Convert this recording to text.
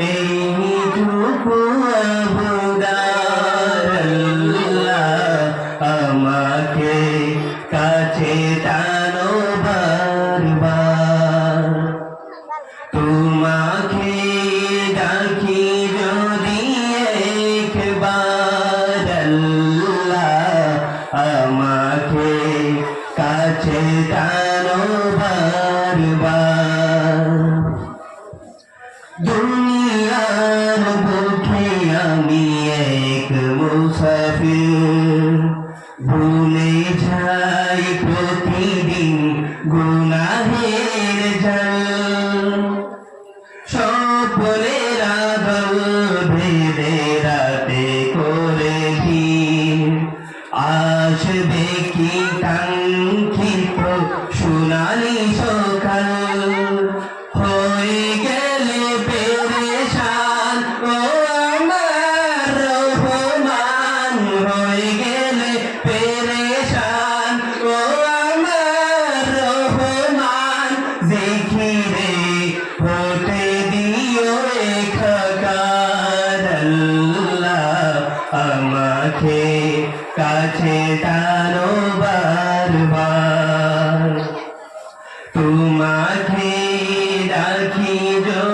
এইটুকু আমাকে কাছে তা ভুলে যাই প্রতিদিন গুনাহের জল। স্বপ্নের আদল ভেবে রাতে করেছি আসবে কি সোনালি সকাল। আল্লাহ আমাকে কাছে টানো বারবার তোমাকে রাখি যো